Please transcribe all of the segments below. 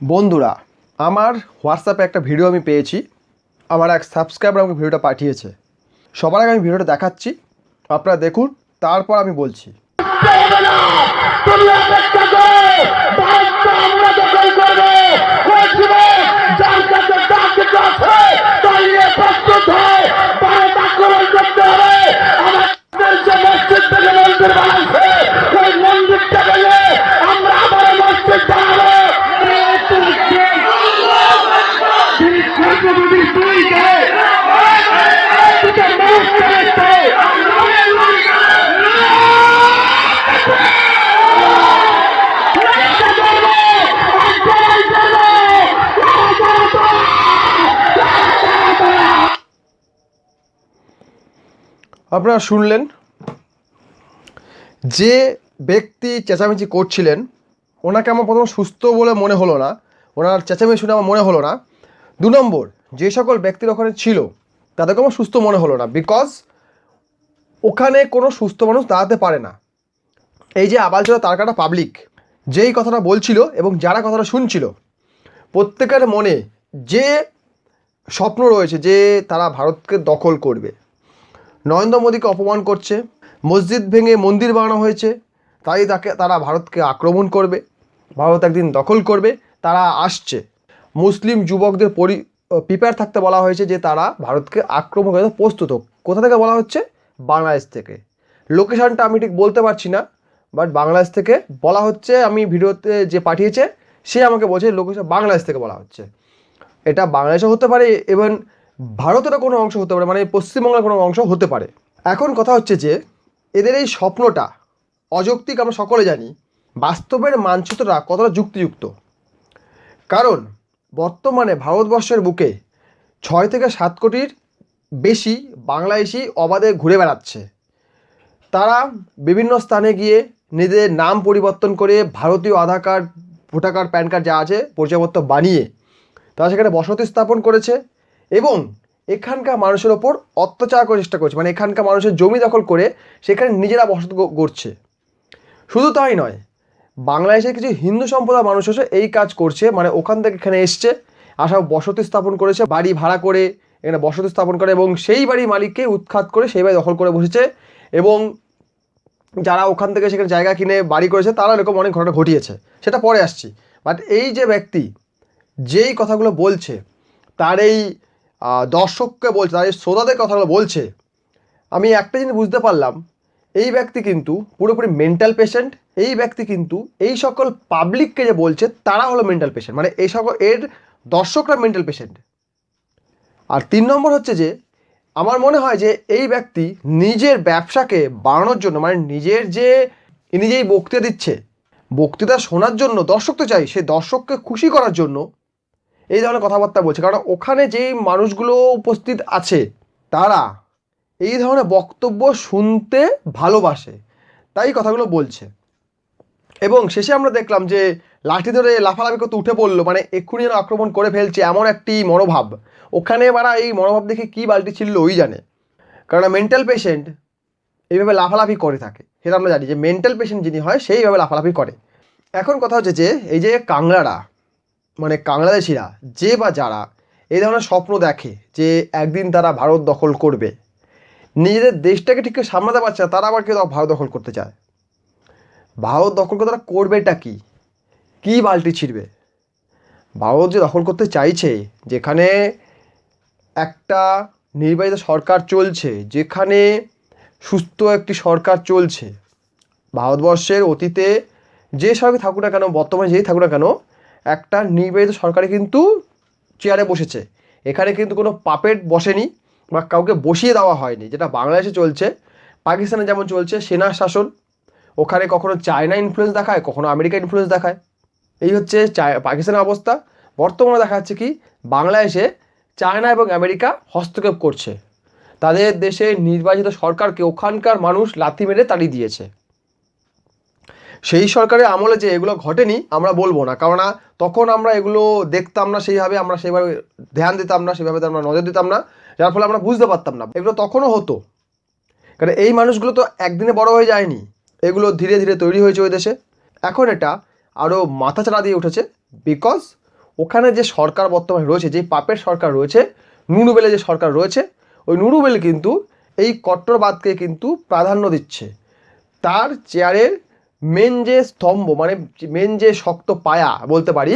বন্ধুরা, আমার হোয়াটসঅ্যাপে একটা ভিডিও আমি পেয়েছি। আমার এক সাবস্ক্রাইবার আমাকে ভিডিওটা পাঠিয়েছে। সবার আগে আমি ভিডিওটা দেখাচ্ছি। আপনারা দেখুন, তারপর আমি বলছি। আমরা আপনারা শুনলেন যে ব্যক্তি চেঁচামেচি করছিলেন, ওনাকে আমার প্রথম সুস্থ বলে মনে হলো না, ওনার চেঁচামেচি শুনে আমার মনে হলো না। দু নম্বর, যে সকল ব্যক্তির ওখানে ছিল, তাদেরকে আমার সুস্থ মনে হলো না বিকজ ওখানে কোনো সুস্থ মানুষ দাঁড়াতে পারে না। এই যে আবাল ছিল, তার কাটা পাবলিক যেই কথাটা বলছিল এবং যারা কথাটা শুনছিল, প্রত্যেকের মনে যে স্বপ্ন রয়েছে যে তারা ভারতকে দখল করবে। নরেন্দ্র মোদীকে অপমান করছে, মসজিদ ভেঙে মন্দির বানানো হয়েছে, তাই তাকে, তারা ভারতকে আক্রমণ করবে, ভারত একদিন দখল করবে, তারা আসছে। মুসলিম যুবকদের পরি প্রিপেয়ার থাকতে বলা হয়েছে যে তারা ভারতকে আক্রমণ করতে প্রস্তুত হোক। কোথা থেকে বলা হচ্ছে? বাংলাদেশ থেকে। লোকেশানটা আমি ঠিক বলতে পারছি না বাট বাংলাদেশ থেকে বলা হচ্ছে, আমি ভিডিওতে যে পাঠিয়েছে, সে আমাকে বলছে লোকেশন বাংলাদেশ থেকে বলা হচ্ছে। এটা বাংলাদেশও হতে পারে এবং ভারতেরও কোনো অংশ হতে পারে মানে পশ্চিমবঙ্গের কোনো অংশ হতে পারে। এখন কথা হচ্ছে যে, এদের এই স্বপ্নটা, অযৌক্তিক আমরা সকলে জানি, বাস্তবের মানচিত্রটা কতটা যুক্তিযুক্ত। কারণ, বর্তমানে ভারতবর্ষের বুকে ছয় থেকে সাত কোটির বেশি বাংলাদেশি অবাধে ঘুরে বেড়াচ্ছে। তারা বিভিন্ন স্থানে গিয়ে নিজেদের নাম পরিবর্তন করে ভারতীয় Aadhaar card, voter card, PAN card যা আছে পরিচয়পত্র বানিয়ে তারা সেখানে বসতি স্থাপন করেছে। এবং এখানকার মানুষের ওপর অত্যাচার করার চেষ্টা করছে। মানে এখানকার মানুষের জমি দখল করে সেখানে নিজেরা বসত করছে শুধু তাই নয়, বাংলাদেশের কিছু হিন্দু সম্প্রদায়ের মানুষ এসে এই কাজ করছে। মানে ওখান থেকে এখানে এসছে আসা বসতি স্থাপন করেছে, বাড়ি ভাড়া করে এখানে বসতি স্থাপন করে এবং সেই বাড়ির মালিককে উৎখাত করে সেই বাড়ি দখল করে বসেছে এবং যারা ওখান থেকে সেখানে জায়গা কিনে বাড়ি করেছে, তারা এরকম অনেক ঘটনা ঘটিয়েছে। সেটা পরে আসছি। বাট এই যে ব্যক্তি যেই কথাগুলো বলছে, তার এই দর্শককে বলছে, তাদের শ্রোতাদের কথাগুলো বলছে। আমি একটা জিনিস বুঝতে পারলাম, এই ব্যক্তি কিন্তু পুরোপুরি মেন্টাল পেশেন্ট এই ব্যক্তি কিন্তু এই সকল পাবলিককে যে বলছে, তারা হলো মেন্টাল পেশেন্ট মানে এই সকল এর দর্শকরা মেন্টাল পেশেন্ট আর তিন নম্বর হচ্ছে যে, আমার মনে হয় যে এই ব্যক্তি নিজের ব্যবসাকে বাড়ানোর জন্য মানে নিজের যে নিজেই বক্তৃতা দিচ্ছে, বক্তৃতা শোনার জন্য দর্শক তো চাই, সে দর্শককে খুশি করার জন্য এই ধরনের কথাবার্তা বলছে। কারণ ওখানে যেই মানুষগুলো উপস্থিত আছে, তারা এই ধরনের বক্তব্য শুনতে ভালোবাসে। তাই কথাগুলো বলছে। এবং শেষে আমরা দেখলাম যে, লাঠি ধরে লাফালাফি করতে উঠে পড়ল মানে এক্ষুনি যেন আক্রমণ করে ফেলছে এমন একটি মনোভাব। ওখানে মারা এই মনোভাব দেখে কী বালতি ছিল ওই জানে। কারণ মেন্টাল পেশেন্ট এইভাবে লাফালাফি করে থাকে। সেটা আমরা জানি যে মেন্টাল পেশেন্ট যিনি হয় সেইভাবে লাফালাফি করে। এখন কথা হচ্ছে যে, এই যে কাংলারা মানে বাংলাদেশিরা, যে বা যারা এই ধরনের স্বপ্ন দেখে যে একদিন তারা ভারত দখল করবে, নিজেদের দেশটাকে ঠিক সামলাতে পারছে না, তারা আবার কেউ ভারত দখল করতে চায়। ভারত দখল করে তারা করবেটা কি? কী বালতি ছিঁড়বে? ভারত যে দখল করতে চাইছে, যেখানে একটা নির্বাচিত সরকার চলছে, যেখানে সুস্থ একটি সরকার চলছে, ভারতবর্ষের অতীতে যে সরকার থাকুক না কেন, বর্তমানে যেই থাকুক না কেন একটা নির্বাচিত সরকারে কিন্তু চেয়ারে বসেছে। এখানে কিন্তু কোনো পাপেট বসেনি বা কাউকে বসিয়ে দেওয়া হয়নি, যেটা বাংলাদেশে চলছে। পাকিস্তানে যেমন চলছে, সেনা শাসন। ওখানে কখনো চায়না ইনফ্লুয়েন্স দেখায়, কখনো আমেরিকা ইনফ্লুয়েন্স দেখায়। এই হচ্ছে পাকিস্তানের অবস্থা। বর্তমানে দেখা যাচ্ছে কি, বাংলাদেশে চায়না এবং আমেরিকা হস্তক্ষেপ করছে। তাদের দেশে নির্বাচিত সরকারকে ওখানকার মানুষ লাথি মেরে তাড়িয়ে দিয়েছে। সেই সরকারের আমলে যে এগুলো ঘটেনি, আমরা বলব না। কেননা তখন আমরা এগুলো দেখতাম না সেইভাবে, আমরা সেইভাবে ধ্যান দিতাম না সেভাবে আমরা নজর দিতাম না, যার ফলে আমরা বুঝতে পারতাম না। এগুলো তখনও হতো। কারণ এই মানুষগুলো তো একদিনে বড় হয়ে যায়নি। এগুলো ধীরে ধীরে তৈরি হয়েছে ওই দেশে। এখন এটা আরও মাথাচাড়া দিয়ে উঠেছে বিকজ ওখানে যে সরকার বর্তমানে রয়েছে যে পাপের সরকার রয়েছে, নুরুবেলে যে সরকার রয়েছে, ওই নুরুবেল কিন্তু এই কট্টরবাদকে কিন্তু প্রাধান্য দিচ্ছে। তার চেয়ারের মেন যে স্তম্ভ মানে মেন যে শক্ত পায়া বলতে পারি,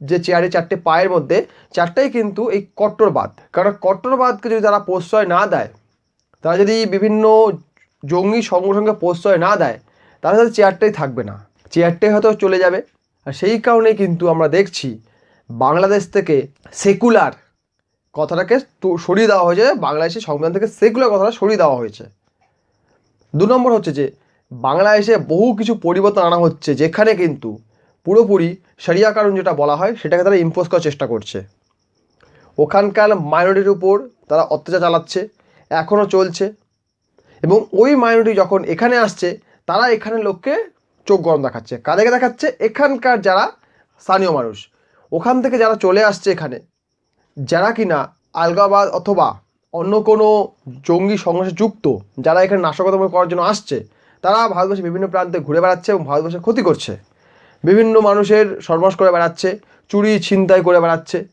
যে চেয়ারে চারটে পায়ের মধ্যে, চারটাই কিন্তু এই কট্টরবাদ। কারণ কট্টরবাদকে যদি তারা প্রশ্রয় না দেয়, তারা যদি বিভিন্ন জঙ্গি সংগঠনকে প্রশ্রয় না দেয় তাহলে তাদের চেয়ারটাই থাকবে না। চেয়ারটাই হয়তো চলে যাবে। আর সেই কারণেই কিন্তু আমরা দেখছি, বাংলাদেশ থেকে সেকুলার কথাটাকে সরিয়ে দেওয়া হয়েছে, বাংলাদেশের সংবিধান থেকে সেকুলার কথাটা সরিয়ে দেওয়া হয়েছে। দু নম্বর হচ্ছে যে বাংলাদেশে বহু কিছু পরিবর্তন আনা হচ্ছে, যেখানে কিন্তু পুরোপুরি সারিয়া কারণ যেটা বলা হয়, সেটাকে তারা ইম্পোজ করার চেষ্টা করছে। ওখানকার মাইনরিটির উপর তারা অত্যাচার চালাচ্ছে এখনও চলছে। এবং ওই মাইনরিটি যখন এখানে আসছে, তারা এখানে লোককে চোখ গরম দেখাচ্ছে। কাদেরকে দেখাচ্ছে? এখানকার যারা স্থানীয় মানুষ। ওখান থেকে যারা চলে আসছে এখানে, যারা কিনা আলগাবাদ অথবা অন্য কোনো জঙ্গি সংঘর্ষে যুক্ত, যারা এখানে নাশকতা করার জন্য আসছে তারা ভারতবর্ষের বিভিন্ন প্রান্তে ঘুরে বেড়াচ্ছে এবং ভারতবর্ষের ক্ষতি করছে। বিভিন্ন মানুষের সর্বনাশ করে বেড়াচ্ছে, চুরি, ছিনতাই করে বেড়াচ্ছে।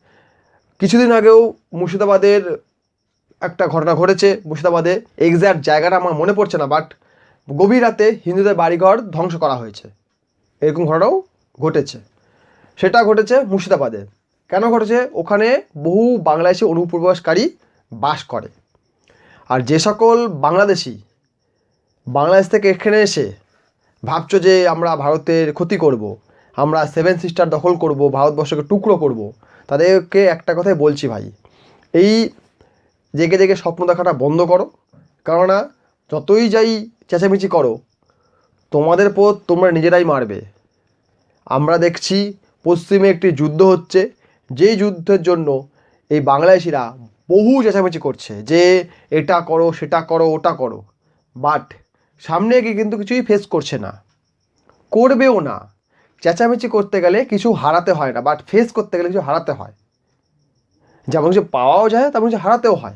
কিছুদিন আগেও মুর্শিদাবাদের একটা ঘটনা ঘটেছে। মুর্শিদাবাদে এক্স্যাক্ট জায়গাটা আমার মনে পড়ছে না বাট গভীর রাতে হিন্দুদের বাড়িঘর ধ্বংস করা হয়েছে। এরকম ঘটনাও ঘটেছে। সেটা ঘটেছে মুর্শিদাবাদে। কেন ঘটেছে? ওখানে বহু বাংলাদেশি অনুপ্রবেশকারী বাস করে। আর যে সকল বাংলাদেশি বাংলাদেশ থেকে এখানে এসে ভাবছ যে আমরা ভারতের ক্ষতি করব। আমরা সেভেন সিস্টার দখল করব, ভারতবর্ষকে টুকরো করব। তাদেরকে একটা কথাই বলছি ভাই, এই জেগে জেগে স্বপ্ন দেখাটা বন্ধ করো কেননা যতই যাই চেঁচামেচি করো, তোমাদের পথ তোমরা নিজেরাই মারবে আমরা দেখছি পশ্চিমে একটি যুদ্ধ হচ্ছে, যেই যুদ্ধের জন্য এই বাংলাদেশিরা বহু চেঁচামেচি করছে যে এটা করো, সেটা করো, ওটা করো বাট সামনে গিয়ে কিন্তু কিছুই ফেস করছে না। করবেও না। চেঁচামেচি করতে গেলে কিছু হারাতে হয় না বাট ফেস করতে গেলে কিছু হারাতে হয়। যেমন কিছু পাওয়াও যায় তেমন কিছু হারাতেও হয়।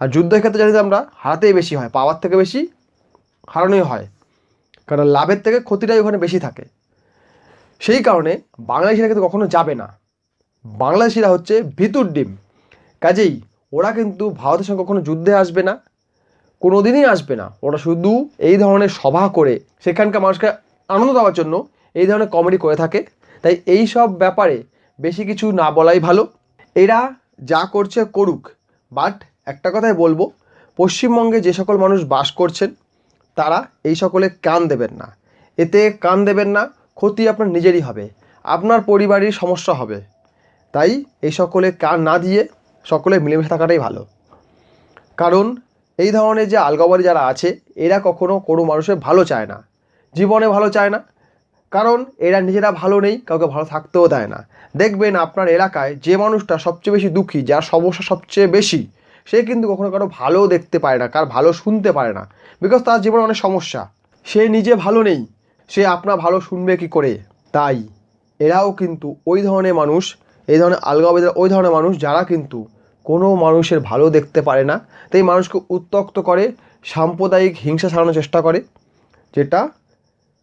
আর যুদ্ধের ক্ষেত্রে জানি আমরা, হারাতেই বেশি হয়। পাওয়ার থেকে বেশি হারানোই হয়। কারণ লাভের থেকে ক্ষতিটাই ওখানে বেশি থাকে। সেই কারণে বাংলাদেশিরা কিন্তু কখনো যাবে না। বাংলাদেশিরা হচ্ছে ভিতুর ডিম। কাজেই ওরা কিন্তু ভারতের সঙ্গে কখনো যুদ্ধে আসবে না। কোনো দিনই আসবে না। ওরা শুধু এই ধরনের সভা করে, সেখানকার মানুষকে আনন্দ দেওয়ার জন্য এই ধরনের কমেডি করে থাকে। তাই এই সব ব্যাপারে বেশি কিছু না বলাই ভালো। এরা যা করছে করুক। বাট একটা কথাই বলব, পশ্চিমবঙ্গে যে সকল মানুষ বাস করছেন, তারা এই সকলে কান দেবেন না। এতে কান দেবেন না, ক্ষতি আপনার নিজেরই হবে। আপনার পরিবারের সমস্যা হবে। তাই এই সকলে কান না দিয়ে সকলে মিলেমিশে থাকাটাই ভালো। কারণ এই ধরনের যে আলগাবাড়ি যারা আছে, এরা কখনো কোনো মানুষের ভালো চায় না। জীবনে ভালো চায় না। কারণ এরা নিজেরা ভালো নেই, কাউকে ভালো থাকতেও দেয় না। দেখবেন আপনার এলাকায় যে মানুষটা সবচেয়ে বেশি দুঃখী, যার সমস্যা সবচেয়ে বেশি, সে কিন্তু কখনো কারও ভালো দেখতে পারে না, কার ভালো শুনতে পারে না। বিকজ তার জীবনে অনেক সমস্যা। সে নিজে ভালো নেই, সে আপনার ভালো শুনবে কি করে? তাই এরাও কিন্তু ওই ধরনের মানুষ, এই ধরনের আলগাবাদের ওই ধরনের মানুষ, যারা কিন্তু কোনো মানুষের ভালো দেখতে পারে না। তাই মানুষকে উত্তক্ত করে, সাম্প্রদায়িক হিংসা ছাড়ানোর চেষ্টা করে, যেটা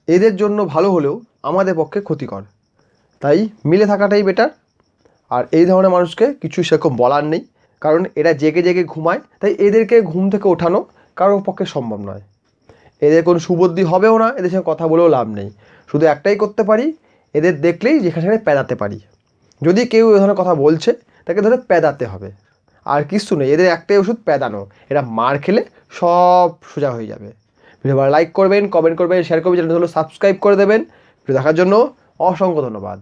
এদের জন্য ভালো হলেও আমাদের পক্ষে ক্ষতিকর। তাই মিলে থাকাটাই বেটার আর এই ধরনের মানুষকে কিছু সেরকম বলার নেই, কারণ এরা জেগে জেগে ঘুমায়, তাই এদেরকে ঘুম থেকে ওঠানো কারোর পক্ষে সম্ভব নয়। এদের কোনো সুবুদ্ধি হবেও না, এদের সঙ্গে কথা বলেও লাভ নেই। শুধু একটাই করতে পারি, এদের দেখলেই যেখানে সেখানে প্যাদাতে পারি। যদি কেউ এ ধরনের কথা বলছে, তাকে ধরে প্যাদাতে হবে। আর কিছু নেই, এদের একটাই ওষুধ প্যাদানো। এরা মার খেলে সব সোজা হয়ে যাবে। ভিডিও লাইক করবেন কমেন্ট করবেন শেয়ার করবেন চ্যানেল হলো সাবস্ক্রাইব করে দেবেন। ভিডিও দেখার জন্য অসংখ্য ধন্যবাদ।